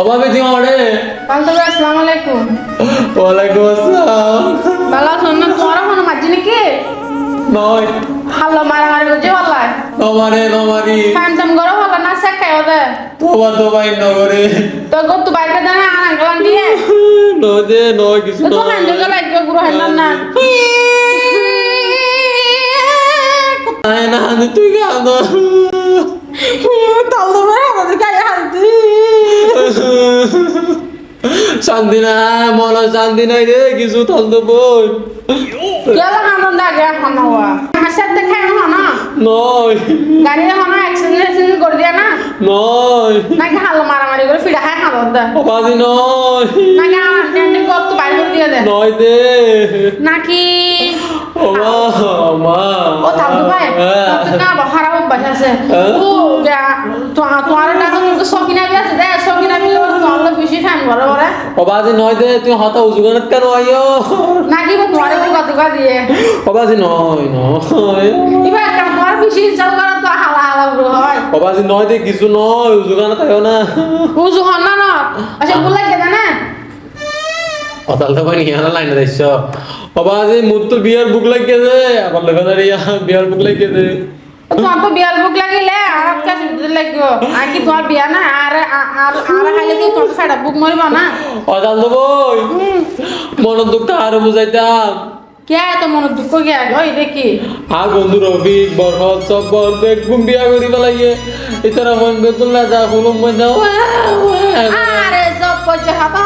অভাবে তুই আমারে বান্ধবী আসসালামু আলাইকুম। ওয়ালাইকুম আসসালাম। ভালো আছো? না তোমার ফোন মারছি নাকি? নয় হাল্লো মারামারি করছে বললাই নমারে নমারি ফান্টাম করো হলো না সে খাই ওদের তোবা তোবাই নগরে। তো গো তু বাইরে দেন আনা গলান দিয়ে। নদে নয় কিছু তো হান্ডে গলা একটু গুরু হেন না। না তুই কেন তাল তো বেড়া আমাদের গায়ে হালতি শান্তি নাই মন শান্তি নাই রে কিছু থালতো বই কেলা হান্দন দাগে এখন আমার সাথে খাই না না। নয়। গাড়ি এখন অ্যাক্সিডেন্ট অ্যাক্সিডেন্ট করে দিয়া না। নয়। নাকি হাল্লো মারামারি করে ফিরা খাই হাঁদন দে অবাধি নয়। নাকি আন্টি আন্টি কত তো বাইরে করে দিয়ে দে নয় দে। নাকি? ওমা মা ও থাকতো ভাই না অভ্যাস আছে। ও গা তোমার টাকা আছে দে সকিনা বি তোমার ফ্যান বড় বড় নয় দে তুই হতা উজুগানত কেন আইও নাকি বা তোমার কোকা কোকা দিয়ে। অবাধি নয় নয় এবার একটা তোমার বেশি ইচ্ছা করে তো হালা হালা হয়। অবাধি নয় দে কিছু নয় উজুগানত আইও না। হন না না? আচ্ছা বললে কেন না অতাল তো পানি হানা লাইন দিছ অবাধি মুত বিয়ার বুক লাগিয়ে দে আবার লেখা দাঁড়িয়ে বিয়ার বুক লাগিয়ে দে তোমার তো বিয়ার বুক লাগিলে আর লাগবে আর কি বিয়া না আর আর আর খাইলে কি ফেডা বুক মরিব না অতাল তো মন দুঃখ আরও বুঝাইতাম কে এত মনে দুঃখ গিয়া ওই দেখি আর বন্ধু রফিক বরহত সব বর বেগুম বিয়া করি পেলাইয়ে ইতারা মন বেগুন না যা হুলুম মন যাও আরে সব পয়সা হাতা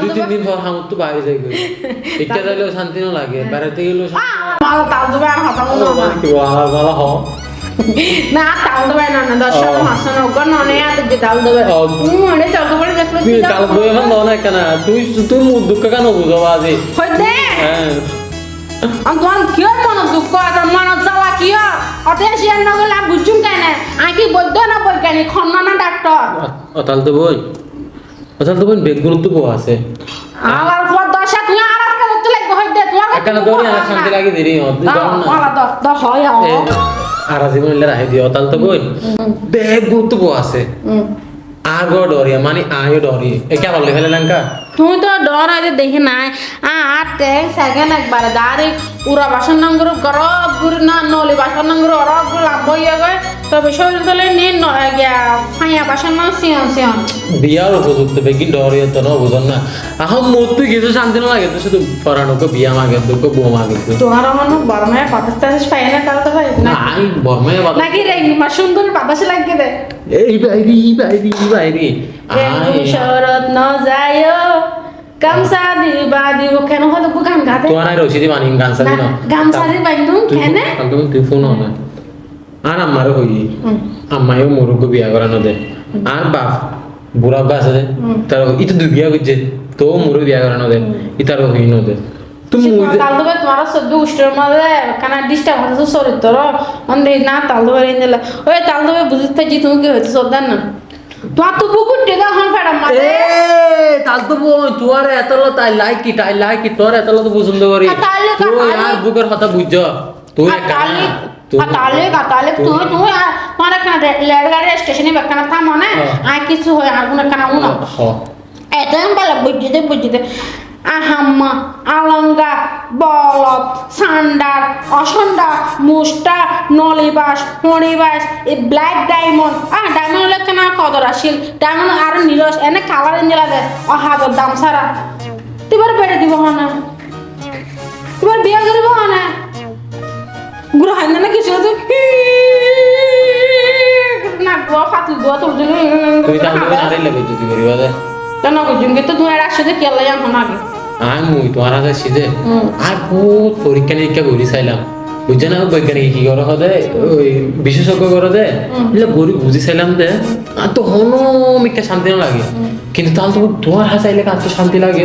দুই দিন পর হামুর তো বাইরে যাই গই ইচ্ছা যাইলেও শান্তি না লাগে বেড়াতে গেলেও ভালো তাল দেবে আর হতা মনে না। বলা হ? না তাল দেবে না না দশ টাকা মাস না ওগর ননে আর যে তাল দেবে। মনে চলতে পারে দেখল তুই কাল বই এখন দন কেন? তুই তুই মুখ দুঃখ কেন বুঝো বাজি হ্যাঁ আমি তোমার কিয় মন দুঃখ আছে মন জ্বালা কিয় অতে শিয়ার নগলে বুঝুম কেন? আমি বৈদ্য না বৈজ্ঞানিক খন্ন না ডাক্তার। অতাল তো বই অতাল তো বই বেগুন তো বউ আছে। আমার পর দশা তুই আর আটকা ধরতে লাগবে হইতে তোমার একখানা দৌড়ি আমার শান্তি লাগে দেরি হতে যাও না। মালা দ দ হয়। এ, আর জীবন ইলে রাখি দিও অতাল তো বই বেগুন তো বউ আছে। হুম। আর গো ডরিয়া মানে আয়ো ডরি এ কে বললে ফেলে লঙ্কা তুমি তো ডর হইতে দেখি নাই। আর টেক সেকেন্ড একবার দাঁড়ি পুরা বাসন নাঙ্গুর গরব গুড়ি না নলি বাসন অরব গুড়ি লাভ হইয়া গয় তবে শরীর গিয়া ফাইয়া না সিয়ন সিয়ন। বিয়ার উপযুক্ত বেগিন ডরিয়া তো না বুঝন না। আহম মোর তুই কিছু শান্তি না লাগে তো শুধু বিয়া মাগে তোকে বউ মাগে। তোমার আমার বর্মায় পাকিস্তান পাই না তাহলে তো ভাই না। নাই বর্মায় নাকি রে মা সুন্দর বাতাসে লাগিয়ে দে। এই বাইরি এই বাইরি এই বাইরি। শরৎ ন যায় গামছা দিবা দিব কেন হয়তো গান গাতে? তোমার রসিদি মানি গান সাদি না। গামছা দি বাইন্দু কেন? তুমি তুই ফোন না আর আমারও হই আম্মাইও মোরকে বিয়া করানো দে আর বাপ বুড়া বাস আছে তার ইতো দুই বিয়া করছে তো মোরও বিয়া করানো দে ইতারও হই ন দে তুমি তোমার সদ্য উষ্টের মধ্যে কানা ডিস্টার্ব হচ্ছে চরিত্র অন্ধে না তাল দেবে রেঞ্জ ওই তাল দেবে বুঝতে থাকি তুমি কি হয়েছে শ্রদ্ধার না? তোমার তো বুকুর টেকা হন মাঝে তাল তো তোর তাই লাইক কি তাই লাইক কি তোর এতলো তো পছন্দ করি তাহলে- আর বুকের কথা বুঝছ তুই তালে তালে তালে তুমি তুমি তোমার একটা লেট গাড়ি স্টেশনে বেকানা থামো না আর কিছু হয় আর কোনো কানা উনো এটা বলে বুঝিতে বুঝিতে। আহাম্মা আলঙ্গা বলদ সান্ডার অসন্ডা মুষ্টা নলিবাস মণিবাস এই ব্ল্যাক ডায়মন্ড আহ ডায়মন্ড হলে কেন কদর আসিল? ডায়মন্ড আর নীলস এনে কালার ইঞ্জিলা দে অহাজর দাম সারা। তুবার বেড়ে দিব না তুবার বিয়ে করিব না গুরু হয় না কিছু তো। না গোয়া ফাতলি গোয়া তুলতে তুই তাল তো লাগে যদি মুই তোমার সিধে। আর বহুত পরীক্ষা নিরীক্ষা করি চাইলাম। বুঝছে না বৈজ্ঞানিক কি করে হদে ওই বিশেষজ্ঞ করে দে। এগুলো গরিব বুঝি চাইলাম দে আর তো হনো মিকা শান্তি না লাগে কিন্তু তাহলে তো তোমার হাসাইলে কার তো শান্তি লাগে?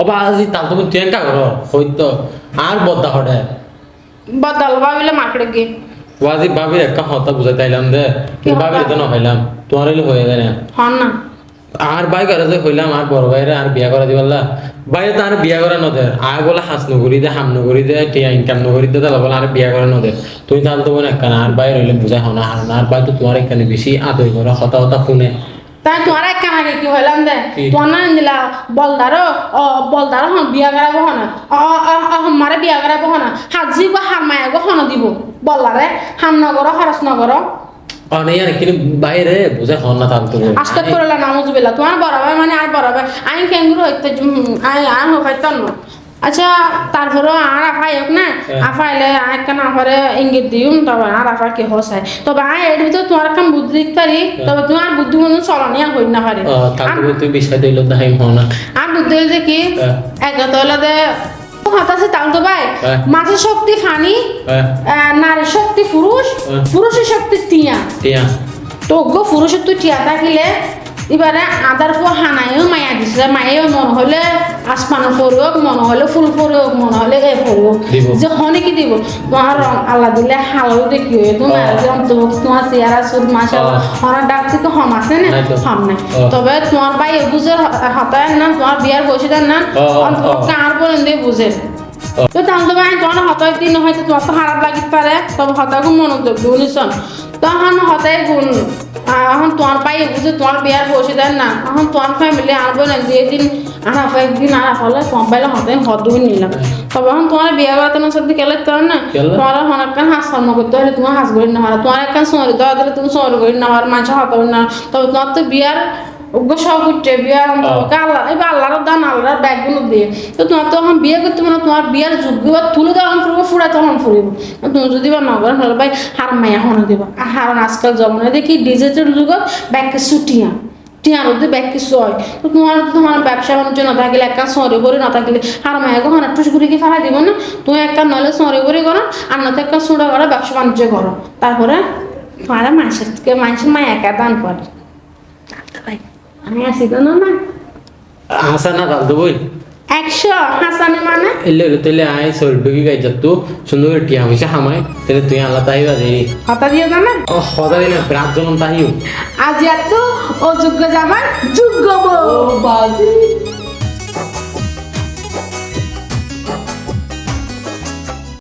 অবা আজি তাল তুমি তুই একা করো হইতো আর হড়ে মার্কেটে গিয়ে ওয়াজি একটা হতা বুঝাই তাইলাম দে। কিন্তু তো না হইলাম। তোমার হইলে হয়ে যায় হন না। আর ভাই করে যে হইলাম আর বড় ভাইরে আর বিয়া করা দিবাল্লা বাইরে তো আর বিয়া করা নদের আর বলে হাস নগরি দে হাম নগরি দে টিয়া ইনকাম নগরি দে তাহলে বলে আর বিয়া করা নদের তুই তাহলে তো বোন একখানা আর বাইরে হইলে বুঝাই হনা হার না আর ভাই তো তোমার এখানে বেশি আদর করে হতা হতা শুনে। তাই তোমার এক কানাকে কি হইলাম দে? তোমার না দিলা বলদারো ও বলদারো হন বিয়া করা করাবো হন। মারে বিয়া করাবো হন। হাজি বা হার মায়া গো হন দিব। বলদারে হাম নগর খরচ নগর অনেক কিন্তু বাইরে বুঝাই হন না তাহলে তো বোন। আস্তে করলা নামুজ বেলা তোমার বড় ভাই মানে আর বড় ভাই আইন কেঙ্গুর হইতে আই আর হইতে না আচ্ছা তারপরে আর আফাই হোক না? হ্যাঁ। আফাইলে কেন আফারে ইঙ্গিত দিও তবে আর আফার কি হসাই তবে আই এর ভিতরে তোমার কাম বুদ্ধি দিতে পারি তবে তোমার বুদ্ধি মতন চলনি আর হই না পারি তুই বিষয় দিল দেখাই হনা আর বুদ্ধি হইলে কি? হ্যাঁ। একা তলা দে হতাশে তাল তো ভাই হ্যাঁ। মাছের শক্তি ফানি হ্যাঁ। নারীর শক্তি পুরুষ হ্যাঁ। পুরুষের শক্তি টিয়া। টিয়া। তো গো পুরুষের তুই টিয়া থাকিলে এবারে আদার পর হানায়ও মায়া দিছে মায়েও মন হলে আসমানের পরিয়োগ মন হলে ফুল পরিয়োগ মন হলে এ দিব। যে হনে কি দিব তোমার রং আল্লাহ দিলে হালো দেখি তোমার। যেমন তোমার চেয়ারা সুদ মাসা। হনার ডাকছি তো হম আছে না হম নাই তবে তোমার ভাই বুঝের হতায় না তোমার বিয়ার বসে দেন না। কার বলেন দিয়ে বুঝের। তো তাহলে ভাই তোমার হতায় দিন হয়তো তোমার তো খারাপ লাগিতে পারে তবে হতাকে মনোযোগ দিও নিশন তখন হতাই গুণ। এখন তোমার পাই বুঝে তোমার বিয়ার বসে দেন না। এখন তোমার ফ্যামিলি আনব না যেদিন আনা আনা একদিন আনা ফলে তোমার পাইলে হতায় হদুই নিলাম। তবে এখন তোমার বিয়া করাতে না সাথে গেলে তো না? তোমার এখন একখান হাস কর্ম করতে হলে তোমার হাস করি না তোমার একখান সরি দেওয়া দিলে তুমি সরি করি না হার মাঝে হতা না। তবে তোমার তো বিয়ার ওগো সব আল্লাহ আল্লাহর দান আল্লাহর ব্যাগগুলো দিয়ে। তো তোমার তো এখন বিয়ে করতে মানে তোমার বিয়ার যোগ্য বা তুলে তখন ফুরবো ফুড়া তখন ফুরিব। তুমি যদি বা নগর হলে ভাই হার মায়া হনে দিব। আর আজকাল জমানে দেখি ডিজিটাল যুগত ব্যাগকে ছুটিয়া টিয়ার মধ্যে ব্যাগ কিছু হয়। তো তোমার তোমার ব্যবসা বাণিজ্য না থাকলে একটা সরে করে না থাকলে হার মায়া গো হানা টুস করে কি ফেলা দিব না? তুমি একটা নলে সরে করে করো আর না তো একটা সুড়া করো ব্যবসা বাণিজ্য করো। তারপরে তোমার মানুষের থেকে মানুষের মায়া একা দান করে। আমি আসি তো না হাসানা তো বই। একশো হাসানে মানে? এলে তাহলে আয় সরডুকি গাই যত তো। সুন্দর করে টিয়া হইছে হামাই তাহলে তুই আল্লাহ হতা ও দিনে আজ এত অযোগ্য যাবার যোগ্য বউ। বাজি।